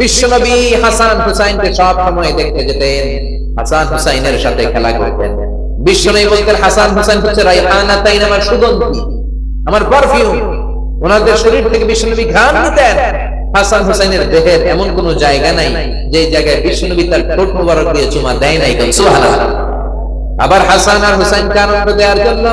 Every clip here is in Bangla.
বিশ্বনবী হাসান হুসাইনকে সব সময় দেখতে যেতেন, হাসান হুসাইনের সাথে খেলা করতেন। বিশ্বনবী বলতেন, হাসান হুসাইন হচ্ছে আমার সুগন্ধি, আমার পারফিউম ওনাদের শরীর থেকে বিশ্বনবী নিতেন। হাসান হুসাইনের দেহের এমন কোন জায়গা নাই যে জায়গায় বিশ্বনবী তার ঠোঁট মুবারক দিয়ে চুমা দেয় নাই আবার হাসান আর হুসাইনকে আনন্দ দেওয়ার জন্য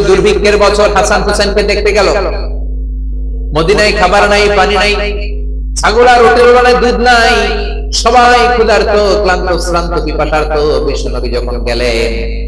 দুর্ভিক্ষের বছর হাসান হুসাইনকে দেখতে গেল। মদিনায় খাবার নাই, পানি নাই, ছাগল আর দুধ নাই। সবাই ক্ষুধার্ত, ক্লান্ত, শ্রান্ত, পিপাসার্ত বিশ্বনবী যখন গেলেন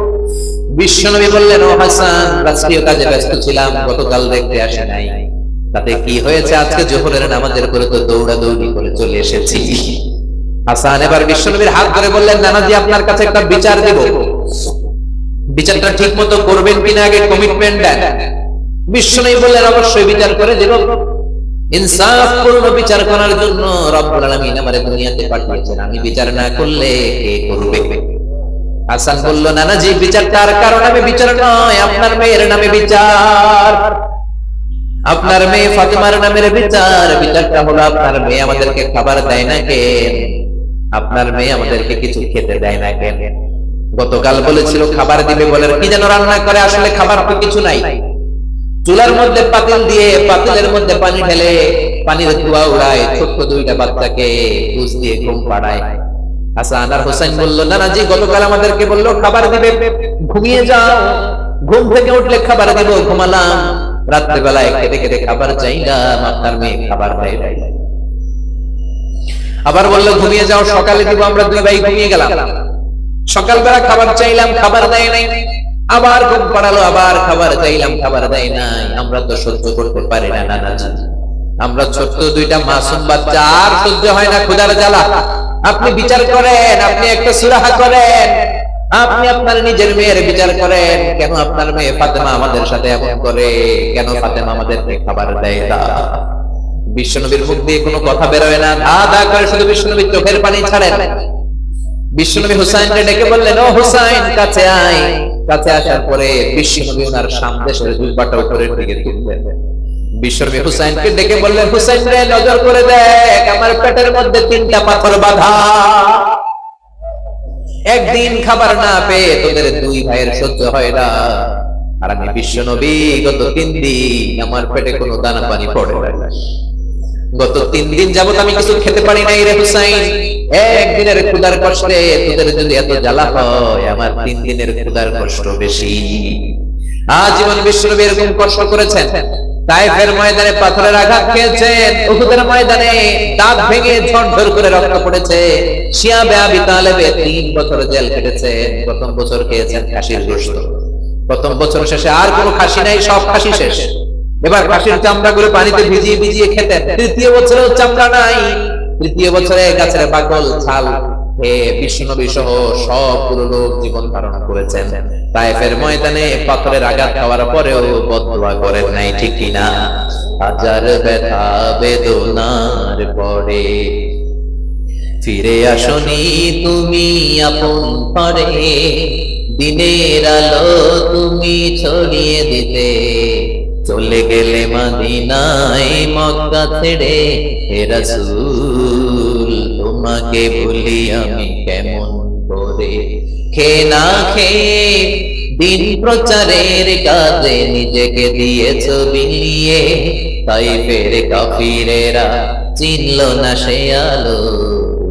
বিশ্বনবী বললেন, ও হাসান রাষ্ট্রীয় কাজে ব্যস্ত ছিলাম, গতকাল দেখতে আসে নাই। তাতে কি হয়েছে? আজকে জোহরের নামাজের করে তো দৌড়া দৌড়ি করে চলে এসেছি। হাসান এবার বিশ্বনবীর হাত ধরে বললেন, নানাজি, আপনার কাছে একটা বিচার দেব। বিচারটা ঠিক মতো করবেন কিনা আগে কমিটমেন্ট দেন বিশ্বনবী বললেন, অবশ্যই বিচার করে দেব। ইনসাফ পূর্ণ বিচার করার জন্য রব্বুল আলামিন আমারে দুনিয়াতে পাঠিয়েছেন। আমি বিচার না করলে কে করবে? হাসান বলল, নানাজি বিচারটা আর কারও নামে বিচার নয়, আপনার মেয়ের নামে বিচার। আপনার মেয়ে ফাতেমার নামের বিচার, বিচারটা হলো আপনার মেয়ে আমাদেরকে খাবার দেয় না কেন? আপনার মেয়ে আমাদেরকে কিছু খেতে দেয় না কেন? গতকাল বলেছিল, খাবার দিবে বলে কি যেন রান্না করে, আসলে খাবার তো কিছু নাই। চুলার মধ্যে পাতিল দিয়ে, পাতিলের মধ্যে পানি ঢেলে, পানির ধোয়া উড়ায় ছোট্ট দুইটা বাচ্চাকে বুঝ দিয়ে ঘুম পাড়ায়। হাসান আর হোসেন বলল নানাজি গতকাল আমাদেরকে বলল, খাবার দিবে, ঘুমিয়ে যাও। ঘুম থেকে উঠলে খাবার দেব, ঘুমালাম। রাত্রেবেলায় খেতে খেতে খাবার চাইলাম, আপনার মেয়ে খাবার দেয় নাই। আবার বলল, ঘুমিয়ে যাও, সকালে দিব, আমরা দুই ভাই ঘুমিয়ে গেলাম। সকালবেলা খাবার চাইলাম, খাবার দেয় নাই। আবার ঘুম পাড়ালো, আবার খাবার চাইলাম, খাবার দেয় নাই। আমরা তো সহ্য করতে পারি না নানাজি আমরা ছোট্ট দুইটা মাসুম বাচ্চা, আর সহ্য হয় না ক্ষুদার জ্বালা। আপনি বিচার করেন, আপনি একটা সুরাহা করেন। আপনি আপনার নিজের মেয়ের বিচার করেন, কেন আপনার মেয়ে ফাতেমা আমাদের সাথে এমন করে? কেন ফাতেমা আমাদেরকে খাবার দেয় না? বিশ্বনবীর মুখ দিয়ে কোনো কথা বেরোয় না। ধা ধা করে শুধু বিশ্বনবীর চোখের পানি ছাড়েন। বিশ্বনবী হুসাইনকে ডেকে বললেন, ও হুসাইন, কাছে আয়। কাছে আসার পরে বিশ্বনবী ওনার সামদেশের জুব্বাটা উপরের দিকে তুললেন। বিশ্বনবী হুসাইনকে ডেকে বললেন হুসাইন রে নজর করে দেখ আমার পেটের মধ্যে তিনটা পাথর বাঁধা। একদিন খাবার না পেয়ে তোদের দুই ভাইয়ের সহ্য হয় না। আর আমি বিশ্বনবী গত তিন দিন আমার পেটে কোনো দানা পানি পড়ে না গত তিন দিন যাবত আমি কিছু খেতে পারি নাই রে হুসাইন। একদিনের ক্ষুদার কষ্টে তোদের যদি এত জ্বালা হয় আমার তিন দিনের ক্ষুদার কষ্ট বেশি। আজীবন বিশ্বনবী এরকম কষ্ট করেছেন তাইফের ময়দানে পাথরের আঘাত খেয়েছেন উহুদের ময়দানে দাঁত ভেঙে ঝরঝর করে রক্ত পড়েছে। শিয়াবে আবি তালেবে বছর জেল কেটেছে। প্রথম বছর খেয়েছেন খাসির গোশত। প্রথম বছর শেষে আর কোনো খাসি নাই, সব খাসি শেষ। এবার খাসির চামড়া পানিতে ভিজিয়ে ভিজিয়ে খেতেন। তৃতীয় বছরেও চামড়া নাই। তৃতীয় বছরে গাছের বাকল, ছাল জীবন ধারণ করেছেন। আঘাত খাওয়ার পরেও করেন নাই, ঠিক পরে। ফিরে আসনি তুমি আপন ঘরে, দিনের আলো তুমি ছড়িয়ে দিতে। চলে গেলে মাদিনায় মক্কা ছেড়ে হে রাসূল তোমাকে ভুলি আমি কেমন করে? খে না খে দিন প্রচারের কাজে নিজেকে দিয়েছ বিলিয়ে। তাই ফের কাফিরেরা চিনল না সে আলো,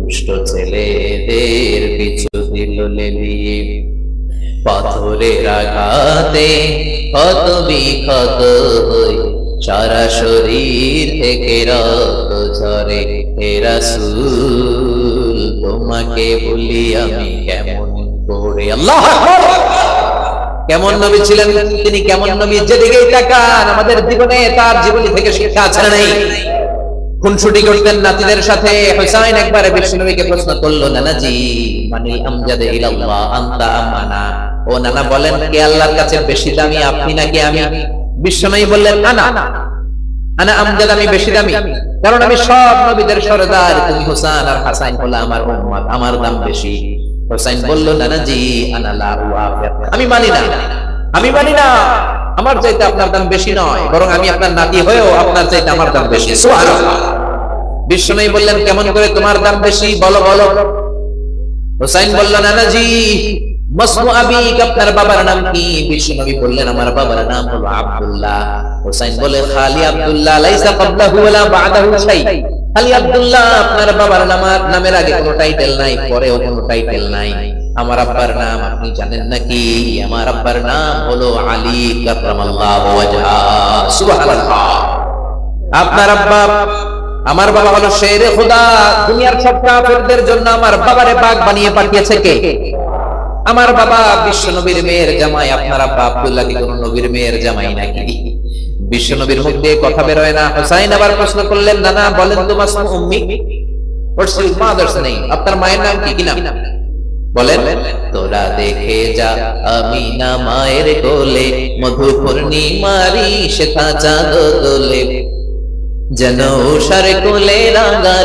দুষ্ট ছেলেদের পিছু দিল লেলিয়ে। পাথরের আঘাতে ক্ষত বিক্ষত হই, সারা শরীর থেকে রক্ত ঝরে হে রাসূল। তোমাকে বলি আমি কেমন করবে আল্লাহ। কেমন নবী ছিলেন? তিনি কেমন নবী? যেদিকেই তাকান আমাদের জীবনে তার জীবনী থেকে শিক্ষা আছে না নেই। খুনসুটি করতেন নাতিদের সাথে। হুসাইন একবার বিষ্ণুনবীকে প্রশ্ন করল নানাজি মানে আমজাদে ইলাল্লাহ আনতা আমানা? ও নানা বলেন কে আল্লাহর কাছে বেশি দামি আপনি নাকি আমি? বিষ্ণুনবী বললেন আনা। আনা আমজাদ আমি বেশি দামি। কারণ আমি সব নবীদের সরদার তুমি হুসান আর হাসাইন হলো আমার উম্মত আমার দাম বেশি। হুসাইন বলল নানাজি আনা লা আমি মানি না। আমি মানি না। আমার চাইতে আপনার দাম বেশি নয়। বরং আমি আপনার নাতি হয়েও আপনার চাইতে আমার দাম বেশি। সুবহানাল্লাহ। বিষ্ণু বললেন কেমন করে তোমার দাম বেশি? বলো বলো। হুসাইন বলল নানাজি আমার হলো আব্বার নাম আপনি জানেন নাকি? আমার আব্বার নাম হলো আলী আপনার আব্বা, আমার বাবা হলো শেরে খোদা। দুনিয়ার সব কাফেরদের জন্য আমার বাবারে বাগ বানিয়ে পাঠিয়েছে কে? আমার বাবা বিশ্ব নবীর মেয়ের জামাই, আপনার আব্দুল্লাহ কি কোন নবীর মেয়ের জামাই নাকি? বিশ্ব নবীর মুখ দিয়ে কথা বেরোয় না। হুসাইন আবার প্রশ্ন করলেন, নানা, বলেন তো উম্মি আপনার মায়ের নাম কি? কি বলেন, তোরা দেখে যা আমি না মায়ের কোলে মধু পূর্ণিমারি চাঁদ দোলে যেন উষার কোলে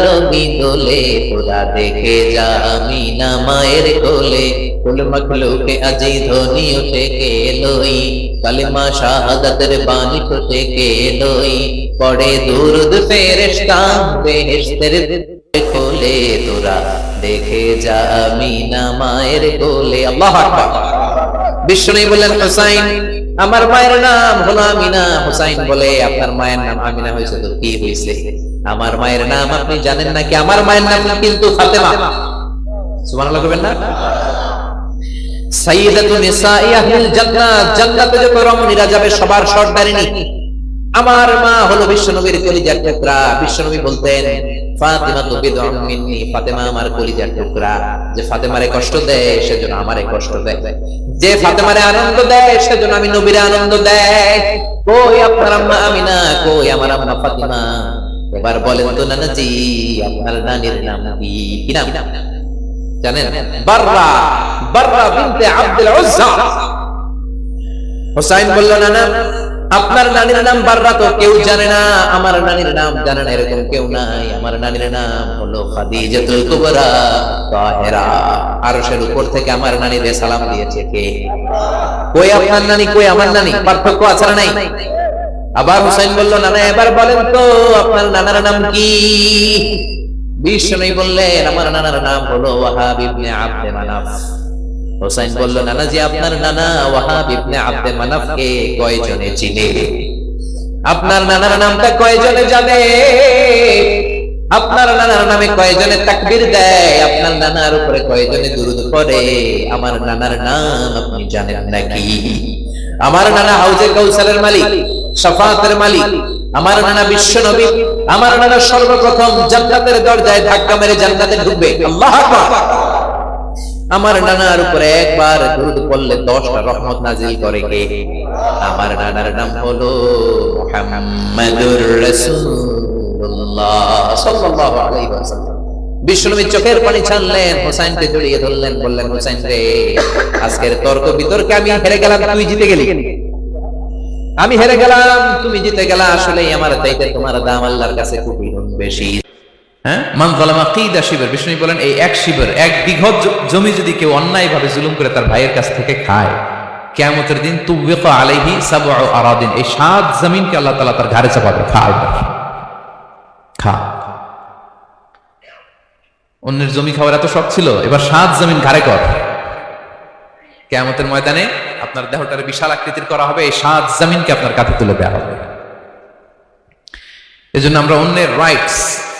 রঙি দোলে তোরা দেখে যা আমি না মায়ের কোলে। কুল মখলুকে আজি ধ্বনি উঠে কে লই কালিমা শাহাদাতের বাণী উঠে কে লই পড়ে দুরুদ ফেরেশতা, বেহেশতের কোলে, তোরা দেখে যা আমি না মায়ের কোলে। আল্লাহ আকবার। বিষ্ণু বললেন, হুসাইন আমার মায়ের নাম হলো আমিনা হুসাইন বলে আপনার মায়ের নাম আমিনা হয়েছে তো কি হয়েছে? আমার মায়ের নাম আপনি জানেন নাকি? আমার মায়ের নাম কিন্তু ফাতেমা। সুবহানাল্লাহ করবেন না? সাইয়্যিদাতু নিসাই আহলিল জান্নাত জান্নাতে যত রমণীরা যাবে সবার সর্দারিনী। আমার মা হলো বিশ্বনবীর কলিজার টুকরা। বিশ্বনবী বলতেন ফাতিমা তো বিদআম মিন্নি, ফাতেমা আমার কলিজার টুকরা। যে ফাতেমারে কষ্ট দেয়, সেজন্য আমারে কষ্ট দেয়। যে ফাতেমারে আনন্দ দেয়, সেজন্য আমি নবীরে আনন্দ দেয়। কই আপনার আম্মা আমিনা, কই আমার আম্মা ফাতিমা? এবার বলেন তো নানাজি, আপনার নানির নাম কি? কি নাম? জানেন? বাররা বাররা বিনতে আব্দুল উজ্জা। হুসাইন বলল, নানা আপনার নানির নাম বাররা তো কেউ জানে না, আমার নানির নাম জানে না, এরকম কেউ নাই। আমার নানির নাম হলো খাদিজাতুল কুবরা, তাহেরা। আরশের উপর থেকে আমার নানিরে সালাম দিয়েছে কে? কই আপনার নানি, কই আমার নানি? পার্থক্য আছে না নাই? আবার হুসাইন বলল নানা এবার বলেন তো, আপনার নানার নাম কি? বিশ্ব বললেন, আমার নানার নাম হলো ওয়াহাব ইবনে আব্দে মানাফ। হোসাইন বলল, নানাজি, আপনার নানা ওয়াহাব ইবনে আব্দে মানাফকে কয়জনে চিনে? আপনার নানার নামটা কয়জনে জানে? আপনার নানার নামে কয়জনে তাকবীর দেয়? আপনার নানার উপরে কয়জনে দুরুদ পড়ে? আমার নানার নাম আপনি জানেন নাকি? আমার নানা হাউজে কৌসারের মালিক শাফাতের মালিক, আমার নানা বিশ্ব নবী আমার নানা সর্বপ্রথম জান্নাতের দরজায় ধাক্কা মেরে জান্নাতে ঢুকবে। আল্লাহ আকবার! আমার নানার উপরে একবার দুরুদ পড়লে দশটা রহমত নাজিল করে কে? আমার নানার নাম হলো মুহাম্মাদুর রাসূলুল্লাহ সাল্লাল্লাহু আলাইহি ওয়াসাল্লাম। চোখের পানি ছাড়লেন হোসাইনকে জড়িয়ে ধরলেন বললেন হোসাইন রে আজকের তর্ক বিতর্কে আমি হেরে গেলাম তুই জিতে গেলি। আমি হেরে গেলাম তুমি জিতে গেলা আসলে আমার চাইতে তোমার দাম আল্লাহর কাছে খুবই বেশি। হ্যাঁ? মান জালামা কিদা শিবের? বিষ্ণু বলেন, এই এক শিবের, এক বিঘত জমি যদি কেউ অন্যায় ভাবে জুলুম করে তার ভাইয়ের কাছ থেকে খায়, কেয়ামতের দিন তুবিকা আলাইহি সাবউ আরাদিন, এই সাত জমিনকে আল্লাহ তাআলা তার ঘাড়ে চাপাবে খা এবার খা। অন্যের জমি খাওয়ার এত শখ ছিল, এবার সাত জমিন ঘাড়ে কর। কেয়ামতের ময়দানে আপনার দেহটার বিশাল আকৃতির করা হবে, এই সাত জমিনকে আপনার কাছে তুলে দেওয়া হবে। এজন্য আমরা অন্যের রাইটস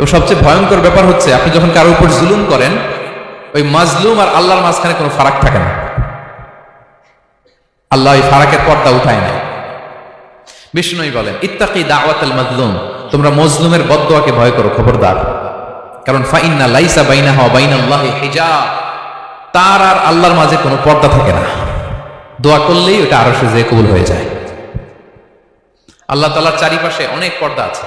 এবং সবচেয়ে ভয়ঙ্কর ব্যাপার হচ্ছে, আপনি যখন কারোর উপর জুলুম করেন, ওই মাজলুম আর আল্লাহর মাঝখানে কোনো ফারাক থাকে না। আল্লাহ ওই ফারাকের পর্দা উঠায় না বিষ্ণুই বলেন, ইত্তাকি দাওয়াত আল মাজলুম, তোমরা মজলুমের বদদোয়াকে ভয় করো, খবরদার। কারণ ফাইন্না লাইসা বাইনা হওয়া বাইনা আল্লাহ হিজাব তার আর আল্লাহর মাঝে কোনো পর্দা থাকে না। দোয়া করলেই ওটা আরও যে কবুল হয়ে যায়। আল্লাহ তালার চারিপাশে অনেক পর্দা আছে।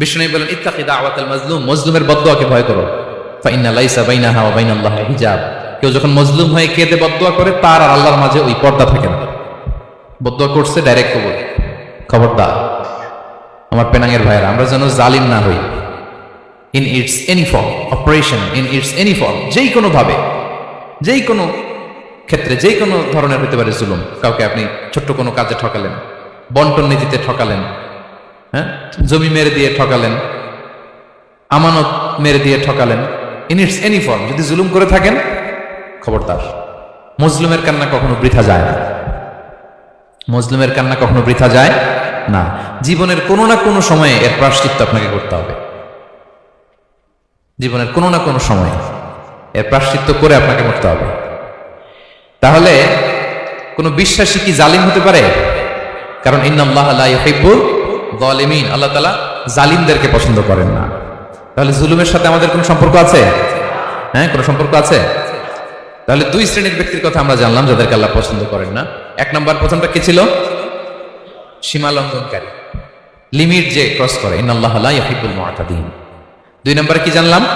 বিষ্ণু বলেন ইত্তাকি দাওয়াতাল মাজলুম, মজলুমের বদদোয়াকে ভয় করো। ফাইন্না লাইসা বাইনাহা ওয়া বাইনাল্লাহি হিজাব। কেউ যখন মজলুম হয়ে কেঁদে বদদোয়া করে, তার আর আল্লাহর মাঝে ওই পর্দা থাকে না। বদদোয়া করছে ডাইরেক্ট কবুল। খবরদার, আমার পেনাঙ্গের ভাইয়েরা, আমরা যেন জালিম না হই। In its any form operation in its any form যেই কোনো ভাবে যেই কোনো ক্ষেত্রে যেই কোনো ধরনের হতে পারে জুলুম, কাউকে আপনি ছোট্ট কোনো কাজে ঠকালেন, বন্টন নীতিতে ঠকালেন হ্যাঁ? জমি মেরে দিয়ে ঠকালেন, আমানত মেরে দিয়ে ঠকালেন ইন ইটস এনি ফর্ম যদি জুলুম করে থাকেন, খবরদার। মুসলিমের কান্না কখনো বৃথা যায় না। মুসলিমের কান্না কখনো বৃথা যায় না। জীবনের কোনো না কোনো সময়ে এর প্রাশ্চিত্য আপনাকে করতে হবে। জীবনের কোনো না কোনো সময়ে এর প্রাশ্চিত্য করে আপনাকে করতে হবে। তাহলে কোনো বিশ্বাসী কি জালিম হতে পারে? কারণ ইন্নাল্লাহ লা ইউহিব্বুল যালিমিন আল্লাহ তাআলা জালিমদেরকে পছন্দ করেন না। তাহলে জুলুমের সাথে আমাদের কোনো সম্পর্ক আছে? হ্যাঁ কোনো সম্পর্ক আছে? তাহলে দুই শ্রেণির ব্যক্তির কথা আমরা জানলাম, যাদেরকে আল্লাহ পছন্দ করেন না। এক নম্বর প্রথমটা কি ছিল? সীমা লঙ্ঘনকারী লিমিট যে ক্রস করে মুআতাদিন। দুই নম্বরে কি জানলাম?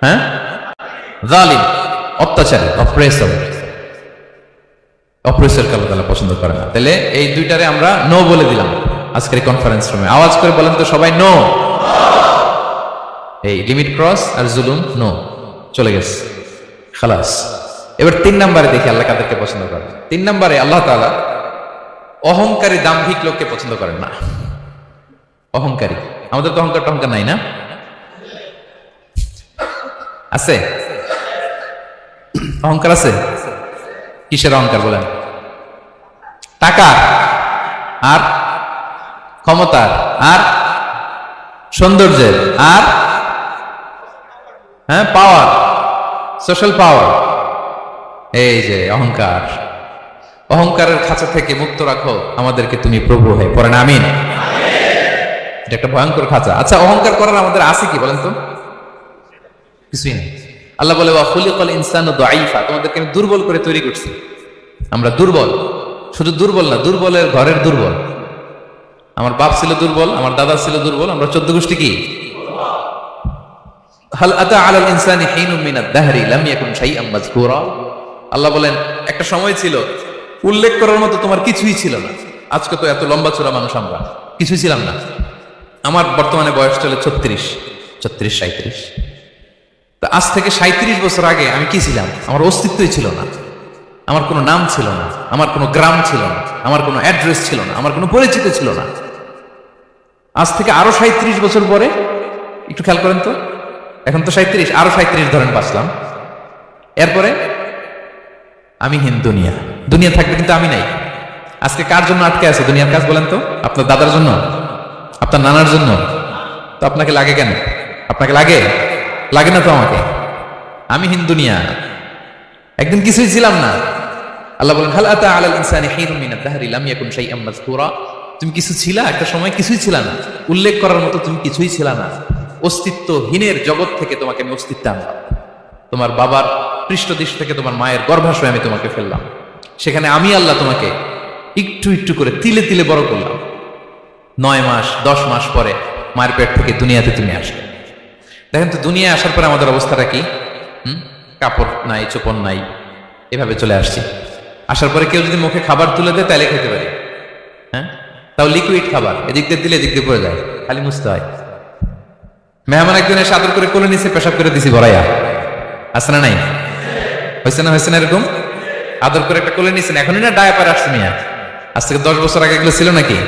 হ্যাঁ? জালিম, অত্যাচারী অপ্রেসর অপ্রেসর কালো তালা পছন্দ করে না। তাহলে এই দুইটারে আমরা নো বলে দিলাম। আজকের কনফারেন্স রুমে আওয়াজ করে বলেন তো সবাই নো এই লিমিট ক্রস আর জুলুম নো চলে গেছে। খালাস। এবার তিন নম্বরে দেখি আল্লাহ কাদেরকে পছন্দ করেন। তিন নম্বরে আল্লাহ তাআলা অহংকারী দাম্ভিক লোককে পছন্দ করেন না। অহংকারী। আমাদের তো অহংকার টহংকার নাই না? আছে? অহংকার আছে? কিসের অহংকার বলেন? টাকা। আর ক্ষমতার, আর সৌন্দর্যের, আর হ্যাঁ পাওয়ার সোশ্যাল পাওয়ার এই যে অহংকার, অহংকারের খাঁচা থেকে মুক্ত রাখো, আমাদেরকে তুমি প্রভু হয়ে পড়েন আমিন। এটা একটা ভয়ঙ্কর খাঁচা। আচ্ছা অহংকার করার আমাদের আছে কি বলেন তো? কিছুই নেই। আল্লাহ বলে খুলিকল ইনসান দাইফা তোমাদেরকে আমি দুর্বল করে তৈরি করছি। আমরা দুর্বল। শুধু দুর্বল না, দুর্বলের ঘরের দুর্বল। আমার বাপ ছিল দুর্বল, আমার দাদা ছিল দুর্বল, আমরা চোদ্দ গোষ্ঠী কি? আল্লাহ বলেন, একটা সময় ছিল, উল্লেখ করার মতো তোমার কিছুই ছিল না। আজকে তো এত লম্বা চূড়া মানুষ আমরা, কিছুই ছিলাম না। আমার বর্তমানে বয়স চলে ছত্রিশ ছত্রিশ সাঁত্রিশ তা আজ থেকে সাঁত্রিশ বছর আগে আমি কি ছিলাম? আমার অস্তিত্বই ছিল না। আমার কোনো নাম ছিল না, আমার কোনো গ্রাম ছিল না, আমার কোনো অ্যাড্রেস ছিল না, আমার কোনো পরিচিত ছিল না। আজ থেকে আরও সাঁত্রিশ বছর পরে, একটু খেয়াল করেন তো, এখন তো সাঁত্রিশ, আরও সাঁত্রিশ ধরেন বাঁচলাম। এরপরে, আমি হিন দুনিয়া। দুনিয়া থাকবে কিন্তু আমি নাই। আজকে কার জন্য আটকে আছে দুনিয়ার কাজ বলেন তো? আপনার দাদার জন্য? আপনার নানার জন্য? তো আপনাকে লাগে কেন? আপনাকে লাগে? লাগে না তো আমাকে? আমি হিন্দুনিয়া একদিন কিছুই ছিলাম না। আল্লাহ বলেন, হাল আতা আলাল ইনসানি হিনুম মিনাদ দাহরি, লাম ইয়াকুন শাইআম মাযকুরা। তুমি কিছু ছিলা? একটা সময় কিছুই ছিল না। উল্লেখ করার মতো তুমি কিছুই ছিল না। অস্তিত্বহীনের জগৎ থেকে তোমাকে আমি অস্তিত্ব আনলাম। তোমার বাবার পৃষ্ঠদেশ থেকে তোমার মায়ের গর্ভাশয় আমি তোমাকে ফেললাম। সেখানে আমি আল্লাহ তোমাকে একটু একটু করে তিলে তিলে বড় করলাম। নয় মাস, দশ মাস পরে মায়ের পেট থেকে দুনিয়াতে তুমি আসো দেখেন তো, দুনিয়ায় আসার পরে আমাদের অবস্থাটা কি? হুম? কাপড় নাই, চোপন নাই, এভাবে চলে আসছি। আসার পরে কেউ যদি মুখে খাবার তুলে দেয় তাহলে খেতে পারি। তাও লিকুইড খাবার। এদিক দিয়ে দিলে এদিক দিয়ে পড়ে যায়। খালি মুছতে হয়। মেহমান একজন এসে আদর করে কোলে নিচে পেশাব করে দিছি ভরাইয়া আছে না নাই? হয়েছে না হয়েছে না এরকম? আদর করে একটা কোলে নিছেন। এখনই না ডায়াপার আসছে মিয়া। আজ থেকে দশ বছর আগে এগুলো ছিল নাকি?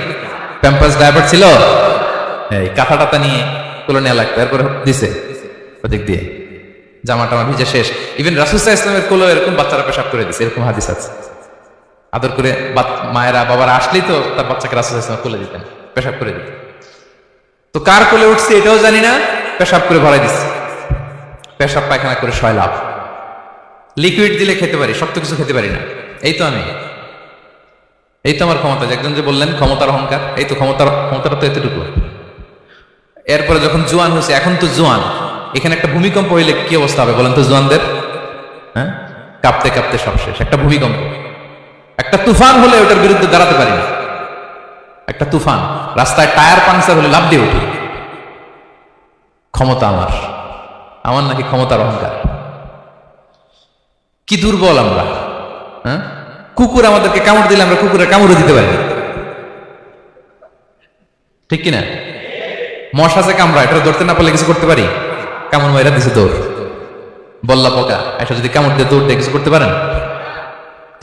প্যাম্পাস ডায়াপার ছিল? এই কাঁথা টাতা নিয়ে কোলে নেওয়া লাগতো। এরপরে দিছে ওদিক দিয়ে। জামা টামা ভিজে শেষ। ইভেন রাসুসা ইসলামের কোলো এরকম বাচ্চারা পেশাব করে দিছে। এরকম হাদিস আছে। আদর করে মায়েরা, বাবারা আসলেই তো তার বাচ্চাকে রাসুসা ইসলাম কোলে দিতেন, পেশাব করে দিতেন। তো কার কোলে উঠছে এটাও জানি না, পেশাব করে ভরাই দিচ্ছে। পেশাব, পায়খানা করে ছয় লাভ। লিকুইড দিলে খেতে পারি, শক্ত কিছু খেতে পারি না। এই তো আমি। এই তো আমার ক্ষমতা একজন যে বললেন ক্ষমতার অহংকার, এই তো ক্ষমতার, ক্ষমতাটা তো এতটুকু। এরপরে যখন জোয়ান হয়েছে, এখন তো জোয়ান। এখানে একটা ভূমিকম্প হইলে কি অবস্থা হবে বলেন তো জোয়ানদের? হ্যাঁ? কাঁপতে কাঁপতে সব শেষ, একটা ভূমিকম্প। একটা তুফান হলে ওটার বিরুদ্ধে দাঁড়াতে পারি না। একটা তুফান, রাস্তায় টায়ার পাংচার হলে লাভ দিয়ে উঠি। ক্ষমতা আমার। আমার নাকি ক্ষমতার অহংকার। কি দুর্বল আমরা হ্যাঁ? কুকুর আমাদেরকে কামড় দিলে আমরা কুকুরের কামড়ে দিতে পারি। ঠিক কিনা? মশাছে কামড়া এটা ধরতে না পারলে কিছু করতে পারি? কামড় মাইরা দিছে দৌড় বল্লা পোকা এটা যদি কামড় দিয়ে দৌড় কিছু করতে পারেন?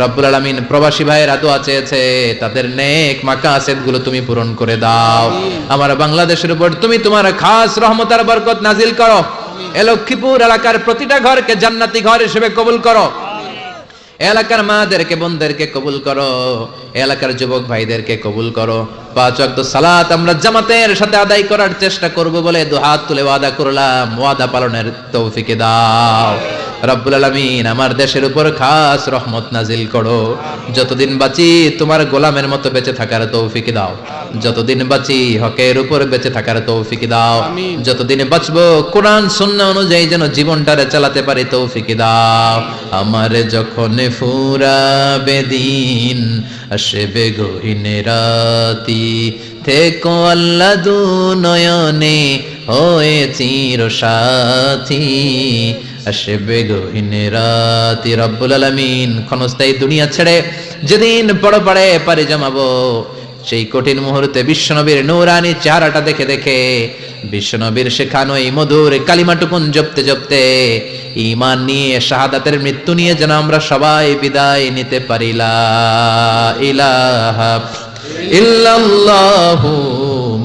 রব্বুল আলামিন প্রবাসী ভাইয়েরা দোয়া চেয়েছে তাদের নেক মাকাসেদগুলো তুমি পূরণ করে দাও। আমার বাংলাদেশের উপর তুমি তোমার খাস রহমতার বরকত নাজিল করো। এ লক্ষ্মীপুর এলাকার প্রতিটা ঘরকে জান্নাতি ঘর হিসেবে কবুল করো। এলাকার মাদেরকে বোনদেরকে কবুল করো। এলাকার যুবক ভাইদেরকে কবুল করো। পাঁচ ওয়াক্ত সালাত আমরা জামাতের সাথে আদায় করার চেষ্টা করব বলে দু হাত তুলে ওয়াদা করলাম। ওয়াদা পালনের তৌফিকে দাও। রব্বুল আলামিন আমার দেশের উপর খাস রহমত নাজিল করো। যতদিন বাঁচি তোমার গোলামের মতো বেঁচে থাকার তৌফিক দাও। যতদিন বাঁচি হকের উপর বেঁচে থাকার তৌফিক দাও। যতদিন বাঁচবো কোরআন সুন্নাহ অনুযায়ী যেন জীবনটারে চালাতে পারি তৌফিক দাও। আমার যখন ফুরাবে দিন আসবে গহিনে রাতি। থেকো আল্লাহ দু নয়নে হয়ে চির সাথী ক্ষণস্থায়ী দুনিয়া ছেড়ে যেদিন বড় পাড়ে পারে জমাবো, সেই কঠিন মুহূর্তে বিশ্বনবীর নৌরানি চেহারাটা দেখে দেখে, বিশ্বনবীর শেখানো এই মধুর কালিমাটুকুন জপতে জপতে ইমান নিয়ে শাহাদাতের মৃত্যু নিয়ে যেন আমরা সবাই বিদায় নিতে পারিলা ইলাহা ইল্লাল্লাহু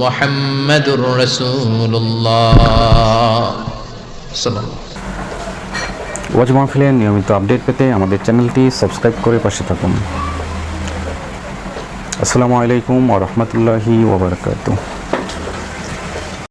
মুহাম্মাদুর রাসূলুল্লাহ। সাল্লাল্লাহু ওয়াজ মাহফিলের নিয়মিত আপডেট পেতে আমাদের চ্যানেলটি সাবস্ক্রাইব করে পাশে থাকুন। আসসালামু আলাইকুম ওরহমতুল্লাহি ওবরাকাতুহ